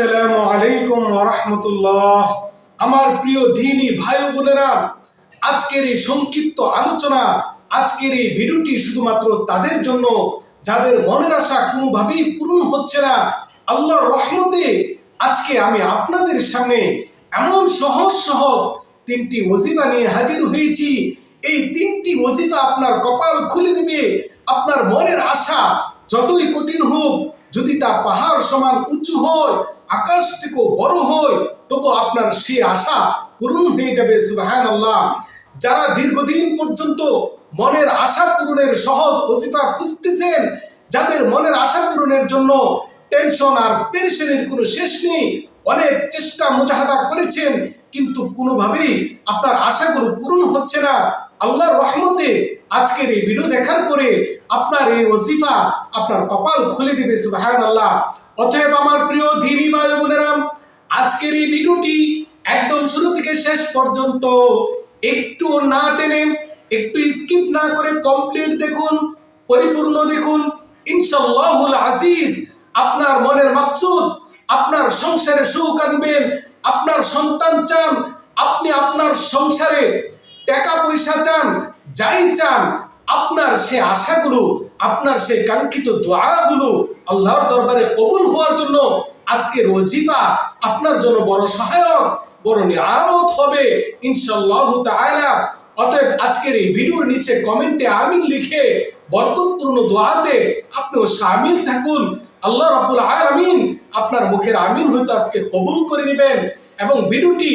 আসসালামু আলাইকুম রহমতুল্লাহ। আমার প্রিয় দিনী ভাই বোনেরা, আজকের এই সংক্ষিপ্ত আলোচনা, আজকের এই ভিডিওটি শুধুমাত্র তাদের জন্য, যাদের মনের আশা কোনোভাবেই পূরণ হচ্ছে না, আল্লাহর রহমতে আজকে আমি আপনাদের সামনে এমন সহজ সহজ তিনটি ওজিফা নিয়ে হাজির হয়েছি। এই তিনটি ওজিফা আপনার কপাল খুলে দিবে, আপনার মনের আশা যতই কঠিন হোক, যদি তা পাহাড় সমান উঁচু হয় আকাশ থেকেও বড় হয়, তবু আপনার সে আশা পূরণ হয়ে যাবে সুবাহান আল্লাহ যারা দীর্ঘদিন পর্যন্ত মনের আশা পূরণের সহজ ওজিফা খুঁজতেছেন, যাদের মনের আশা পূরণের জন্য টেনশন আর পেরেশানির কোনো শেষ নেই, অনেক চেষ্টা মুজাহাদা করেছেন, কিন্তু কোনোভাবেই আপনার আশাগুলো পূরণ হচ্ছে না। আল্লাহর রহমতে আজকের এই ভিডিও দেখার পরে আপনার এই ওজিফা আপনার কপাল খুলে দিবে সুবাহান আল্লাহ অতএব আমার প্রিয় ধীরি ভাই বোনেরা আজকের এই ভিডিওটি একদম শুরু থেকে শেষ পর্যন্ত একটু না টেনে, একটু স্কিপ না করে কমপ্লিট দেখুন, পরিপূর্ণ দেখুন। ইনশাল্লাহুল আজিজ, আপনার মনের মাকসুদ, আপনার সংসারে সুখ আনবেন, আপনার সন্তান চান, আপনি আপনার সংসারে টাকা পয়সা চান, যাই চান আপনার সে আশাগুলো, আপনার সে কাঙ্ক্ষিত দোয়াগুলো আল্লাহর দরবারে কবুল হওয়ার জন্য আজকের ওজিফা আপনার জন্য বড় সহায়ক, বড় নিয়ামত হবে। ইনশাল্লাহ তাআলা। অতএব আজকের এই ভিডিওর নিচে কমেন্টে আমিন লিখে বরকতপূর্ণ দোয়াতে আপনিও শামিল থাকুন। আল্লাহ রাব্বুল আলামিন আপনার মুখের আমিন হয়তো আজকে কবুল করে নেবেন এবং ভিডিওটি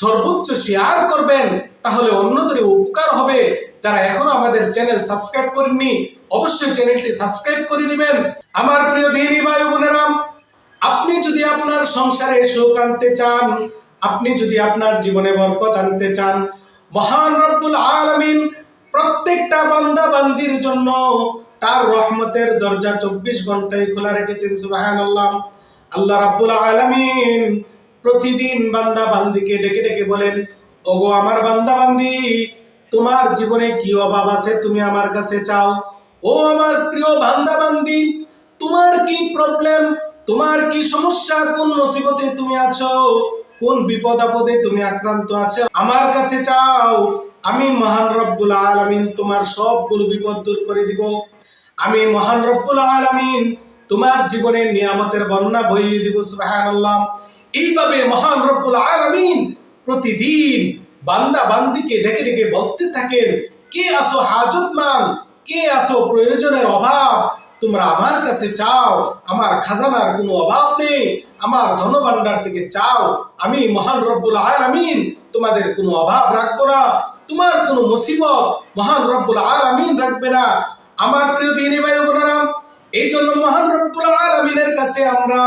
সর্বোচ্চ শেয়ার করবেন, তাহলে অন্যদের উপকার হবে। যারা এখনও আমাদের চ্যানেল সাবস্ক্রাইব করেননি, অবশ্যই চ্যানেলটি সাবস্ক্রাইব করে দিবেন। আমার প্রিয় দিনী ভাই ও বোনেরা, আপনি যদি আপনার সংসারে সুখ আনতে চান, আপনি যদি আপনার জীবনে বরকত আনতে চান, মহান রব্বুল আলামিন প্রত্যেকটা বান্দা বান্দির জন্য তার রহমতের দরজা চব্বিশ ঘন্টায় খোলা রেখেছেন, সুবহানাল্লাহ। আল্লাহ রাব্বুল আলামিন প্রতিদিন বান্দা বান্দিকে ডেকে ডেকে বলেন, ওগো আমার বান্দা বান্দি তোমার জীবনে কি অভাব আছে তুমি আমার কাছে চাও? ও আমার প্রিয় বান্দা বান্দি তোমার কি প্রবলেম তোমার কি সমস্যা? কোন মুসিবতে তুমি আছো? কোন বিপদ আপদে তুমি আক্রান্ত আছো? আমার কাছে চাও, আমি মহান রব্বুল আলামিন তোমার সবগুলো বিপদ দূর করে দিব। আমি মহান রব্বুল আলামিন তোমার জীবনে নিয়ামতের বন্যা বইয়ে দিব, সুবহানাল্লাহ। এইভাবে মহান রব্বুল আলামিন প্রতিদিন বান্দা বান্দিকে ডেকে ডেকে বলতে থাকেন, কে আসো হাজতমান? কে আসো প্রয়োজনের অভাব? তোমরা আমার কাছে চাও, আমার খাজানার কোনো অভাব নেই। আমার ধনভাণ্ডার থেকে চাও, আমি মহান রব্বুল আলামিন, তোমাদের কোনো অভাব রাখব না। তোমার কোনো মুসিবত মহান রব্বুল আলামিন রাখবে না। আমার প্রিয় দিনী ভাই বোনেরা এই জন্য মহান রব্বুল আলামিনের কাছে আমরা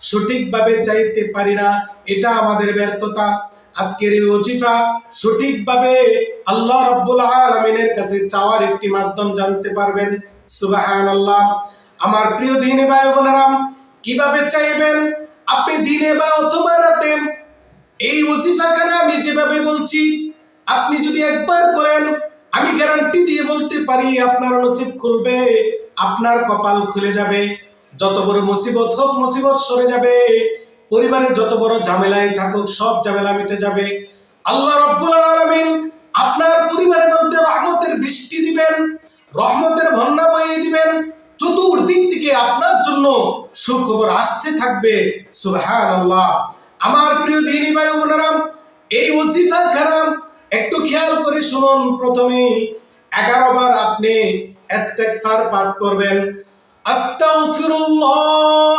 সঠিকভাবে চাইতে পারি না। এটা আমাদের ব্যর্থতা। আজকের এই ওজিফা সঠিকভাবে আল্লাহ রব্বুল আলামিনের কাছে চাওয়ার একটি মাধ্যম জানতে পারবেন। সুবাহান আল্লাহ আমার প্রিয় দিনী ভাই বোনেরা কীভাবে চাইবেন? আপনি দিনে বা অথবা রাতে এই ওজিফাখানা আমি যেভাবে বলছি, আপনি যদি একবার করেন, আমি গ্যারান্টি দিয়ে বলতে পারি, আপনার নসিব খুলবে, আপনার কপাল খুলে যাবে। যত বড় মুসিবত হোক, মুসিবত সরে যাবে। পরিবারে যত বড় ঝামেলায় থাকুক, সব ঝামেলা মিটে যাবে। আল্লাহ রব্বুল আলামিন আপনার পরিবারের মধ্যে রহমতের বৃষ্টি দিবেন, রহমতের বন্যা বইয়ে দিবেন চতুর্দিক থেকে আপনার জন্য সুখবর আসতে থাকবে। সুবহানাল্লাহ। আমার প্রিয় দিনী ভাই বোনেরা, এই ওজিফা খারাপ একটু খেয়াল করে শুনুন প্রথমে। এগারো বার আপনি ইস্তেগফার পাঠ করবেন। আস্তাগফিরুল্লাহ।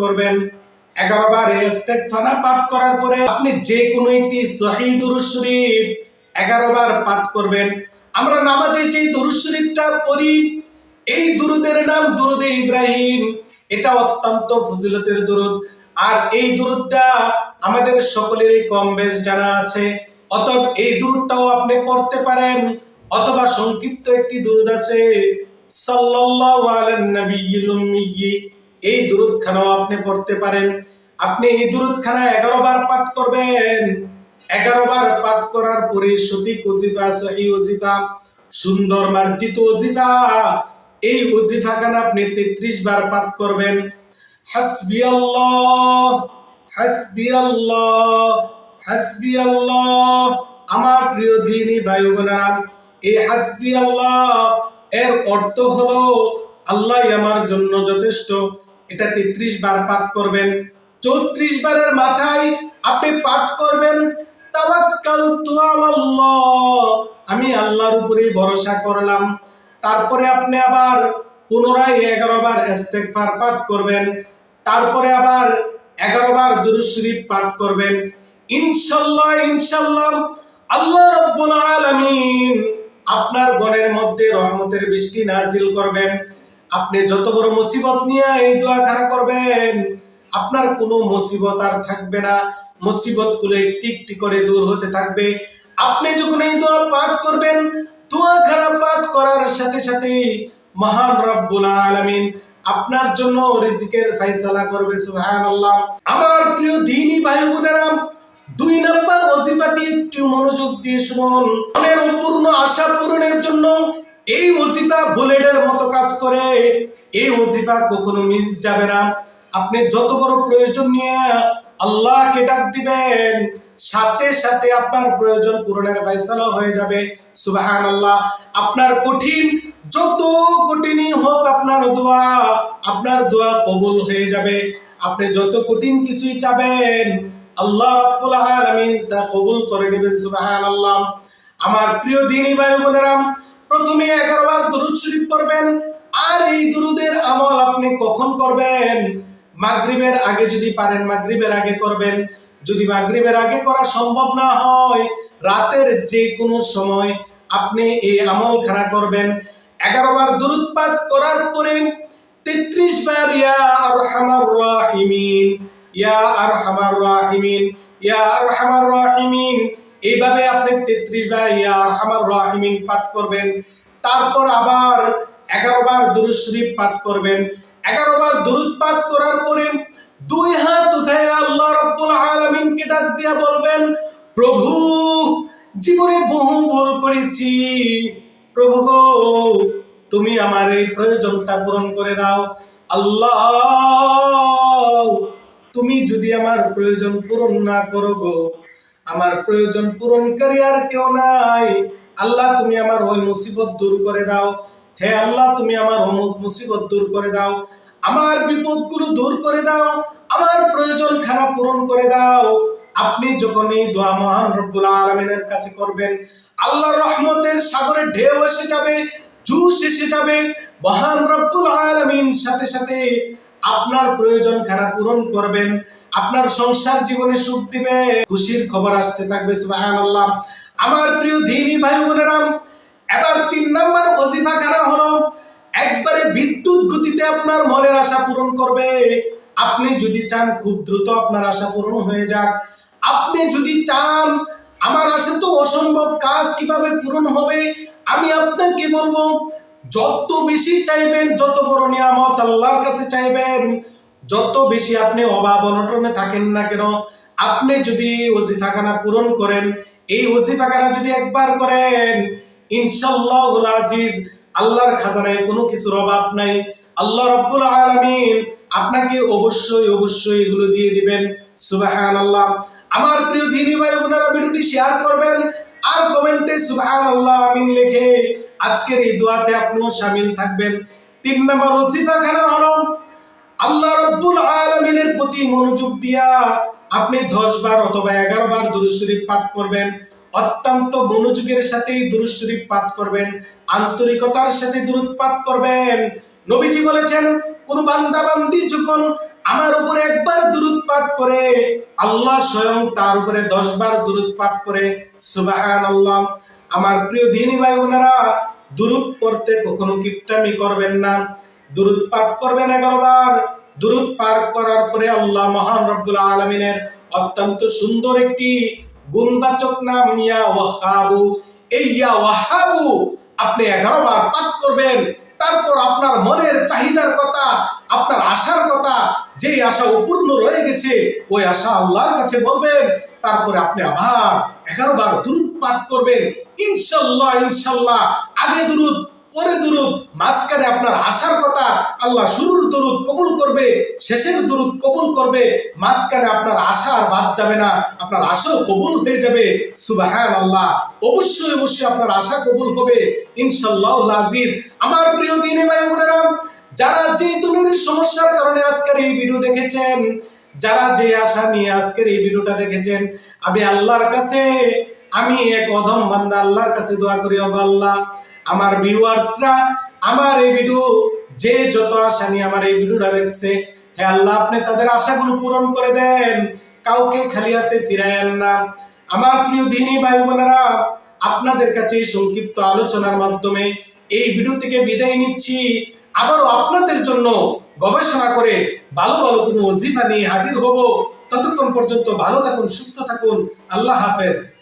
করবেন। 11 বার এই ইস্তেগফার পাঠ করার পরে আপনি যে কোনো একটি সহিহ দুরূদ শরীফ 11 বার পাঠ করবেন। আমরা নামাজে যে দুরূদ শরীফটা পড়ি, এই দুরুদের নাম দুরুদে ইব্রাহিম। এটা অত্যন্ত ফজিলতের দুরুদ। আর এই দুরুদটা আমাদের সকলেরই কম বেশ জানা আছে। অতএব এই দুরুদটাও আপনি পড়তে পারেন, অথবা সংক্ষিপ্ত একটি দুরুদ আছে, সাল্লাল্লাহু আলাইহি নবিয়্যিল উম্মিয়্যি। এই দুরুদখানাও আপনি পড়তে পারেন। আপনি এই দুরুদখানা এগারো বার পাঠ করবেন। এগারো বার পাঠ করার পরে সঠিক ওজিফা, সহি ওজিফা, সুন্দর মার্জিত ওজিফা, এই ওজিফা খানা আপনি তেত্রিশ বার পাঠ করবেন। হাসবি আল্লাহ হাসবি আল্লাহ হাসবি আল্লাহ আমার প্রিয় দিনী ভাই বোনেরা এই হাসবি আল্লাহ এর অর্থ হলো আল্লাহ আমার জন্য যথেষ্ট। এটা তেত্রিশ বার পাঠ করবেন। চৌত্রিশ বারের মাথায় আপনি পাঠ করবেন আমি আল্লাহর উপরে ভরসা করলাম। তারপরে আপনি আবার পুনরায় এগারো বার ইস্তেগফার পাঠ করবেন। তারপরে আবার এগারো বার দুরূদ শরীফ পাঠ করবেন। ইনশাল্লাহ ইনশাল্লাহ আল্লাহ রাব্বুল আলামিন আপনার গণের মধ্যে রহমতের বৃষ্টি নাজিল করবেন। আপনি যত বড় মুসিবত নিয়ে এই দোয়াখানা করবেন, আপনার কোনো মুসিবত আর থাকবে না। মুসিবতগুলো একটি করে দূর হতে থাকবে। আপনি যখন এই দোয়া পাঠ করবেন দোয়া খারাপ পাঠ করার সাথে সাথে মহান রব্বুল আলামিন আপনার জন্য রিজিকের ফয়সালা করবে, সুবহানাল্লাহ। আমার প্রিয় দিনী ভাই বোনেরা, দুই নাম্বার ওজিফাটি একটু মনোযোগ দিয়ে শুনুন। মনের অপূর্ণ আশা পূরণের জন্য এই ওজিফা বুলেটের মতো কাজ করে, এই ওজিফা কখনো মিস যাবে না। আপনি যত বড় প্রয়োজন নিয়ে আল্লাহকে ডাক দিবেন, সাথে সাথে আপনার প্রয়োজন পূরণের ফয়সালা হয়ে যাবে। সুবহানাল্লাহ। আপনার কঠিন, যত কঠিনই হোক আপনার দোয়া আপনার দোয়া কবুল হয়ে যাবে। আপনি যত কঠিন কিছুই চাবেন, আল্লাহ রাব্বুল আলামিন তা কবুল করে নেবেন, সুবহানাল্লাহ। আমার প্রিয় দিনী ভাই বোনেরা প্রথমে 11 বার দরুদ শরীফ পড়বেন। আর এই দরুদের আমল আপনি কখন করবেন? মাগরিবের আগে যদি পারেন, মাগরিবের আগে করবেন। যদি মাগরিবের আগে করা সম্ভব না হয়, রাতের যে কোনো সময় আপনি এই আমল খানা করবেন। এগারো বার দরুদ পাঠ করার পরে তেত্রিশ বার, ইয়া আরহামার রাহিমিন, ইয়া আরহামার রাহিমিন, ইয়া আরহামার রাহিমিন। এইভাবে আপনি তেত্রিশ বার ইয়া আরহামার রাহিমিন পাঠ করবেন। তারপর আবার এগারো বার দুরুদ শরীফ পাঠ করবেন। এগারো বার দুরুদ পাঠ করার পরে দুই হাত উঠায় আল্লাহ রাব্বুল আলামিনকে ডাক দিয়া বলবেন, প্রভু, জীবনে বহু ভুল করেছি। প্রভু গো, তুমি আমার এই প্রয়োজনটা পূরণ করে দাও। আল্লাহ, তুমি যদি আমার প্রয়োজন পূরণ না করো গো আমার প্রয়োজন পূরণকারী আর কেউ নাই। আল্লাহ, তুমি আমার ওই মুসিবত দূর করে দাও। হে আল্লাহ, তুমি আমার অমুক মুসিবত দূর করে দাও। আমার বিপদগুলো দূর করে দাও। আমার প্রয়োজন খারাপ পূরণ করে দাও। আপনি যখন এই দোয়া মহান রব্বুল আলমিনের কাছে করবেন, আল্লাহর রহমতের সাগরে ঢেউ এসে যাবে, জুস এসে যাবে। মহান রব্বুল আলমিন সাথে সাথে আপনার প্রয়োজন খারাপ পূরণ করবেন। আপনার সংসার জীবনে সুখ দিবে। খুশির খবর আসতে থাকবে আমার প্রিয় দিনী ভাই বোনেরা, এবার তিন নাম্বার ওজিফা খানা হলো, একবারে বিদ্যুৎ গতিতে আপনার মনের আশা পূরণ করবে। আপনি যদি চান খুব দ্রুত আপনার আশা পূরণ হয়ে যাক। আপনি যদি চান, আমার আশা তো অসম্ভব, কাজ কীভাবে পূরণ হবে, আমি আপনাকে বলব যত বেশি চাইবেন, যত বড় নিয়ামত আল্লাহর কাছে চাইবেন, যত বেশি আপনি অভাব অনটনে থাকেন না কেন, আপনি যদি ওজিফাখানা পূরণ করেন, এই ওজিফাখানা যদি একবার করেন ইনশাল্লাহ আজিজ, আল্লাহর খাজানায় কোনো কিছুর অভাব নাই। আল্লাহ রব্বুল আলামিন আপনাকে অবশ্যই অবশ্যই এগুলো দিয়ে দিবেন। সুবাহান আল্লাহ আমার প্রিয় দিনী ভাই বোনেরা, ভিডিওটি শেয়ার করবেন, আর কমেন্টে সুবাহান আল্লাহ আমিন লিখে আজকের এই দোয়াতে আপনিও শামিল থাকবেন। তিন নম্বর ওসিফা খানা হলো আল্লাহ রব্বুল আলমিনের প্রতি মনোযোগ দিয়া আপনি দশ বার অথবা এগারো বার দুরুদ শরীফ পাঠ করবেন। অত্যন্ত মনোযোগের সাথে দুরুদ শরীফ পাঠ করবেন। আন্তরিকতার সাথে দুরুদ পাঠ করবেন। নবীজি বলেছেন, কোন বান্দা বান্দি যখন আমার উপরে একবার দুরুদ পাঠ করে, আল্লাহ স্বয়ং তার উপরে দশ বার দুরুদ পাঠ করে। সুবাহান আল্লাহ আমার প্রিয় দিনী ভাই বোনেরা দুরুদ পড়তে কখনো কিপটামি করবেন না। দুরুদ পাঠ করবেন এগারো বার দুরুদ পাঠ করার পরে আল্লাহ মহান রব্বুল আলমিনের অত্যন্ত সুন্দর একটি গুণবাচক নাম, ইয়া ওয়াহাবু। এই ইয়া ওয়াহাবু আপনি এগারো বার পাঠ করবেন। তারপর আপনার মনের চাহিদার কথা, আপনার আশার কথা, যেই আশা অপূর্ণ রয়ে গেছে, ওই আশা আল্লাহর কাছে বলবেন তারপরে আপনি আবার এগারো বার দুরুদ পাঠ করবেন। ইনশাল্লাহ ইনশাল্লাহ। আগে দুরুদ, পরে দুরুদ, মাঝখানে আপনার আশার কথা আল্লাহ শুরুর দুরুদ কবুল করবে, শেষের দুরুদ কবুল করবে, মাঝখানে আপনার আশা আর বাদ যাবে না, আপনার আশাও কবুল হয়ে যাবে। সুবাহান আল্লাহ অবশ্যই অবশ্যই আপনার আশা কবুল হবে। ইনশাল্লাহ আজিজ। আমার প্রিয় দিনে ভাই বোনেরা, যারা যে তুমির সমস্যার কারণে আজকের এই ভিডিও দেখেছেন যারা যে আশা নিয়ে আজকের এই ভিডিওটা দেখেছেন, আমি আল্লাহর কাছে, আমি এক অধম বান্দা, আল্লাহর কাছে দোয়া করি, ওগো আল্লাহ, আমার ভিউয়ার্সরা, আমার এই ভিডিও, যে যত আশা নিয়ে আমার এই ভিডিওটা দেখছে, হে আল্লাহ, আপনি তাদের আশাগুলো পূরণ করে দেন। কাউকে খালি হাতে ফিরায়েন না। আমার প্রিয় দিনী ভাই বোনেরা, আপনাদের কাছে সংক্ষিপ্ত আলোচনার মাধ্যমে এই ভিডিও থেকে বিদায় নিচ্ছি। আবারও আপনাদের জন্য গবেষণা করে ভালো ভালো কোনো ওজিফা নিয়ে হাজির হব। ততক্ষণ পর্যন্ত ভালো থাকুন, সুস্থ থাকুন। আল্লাহ হাফেজ।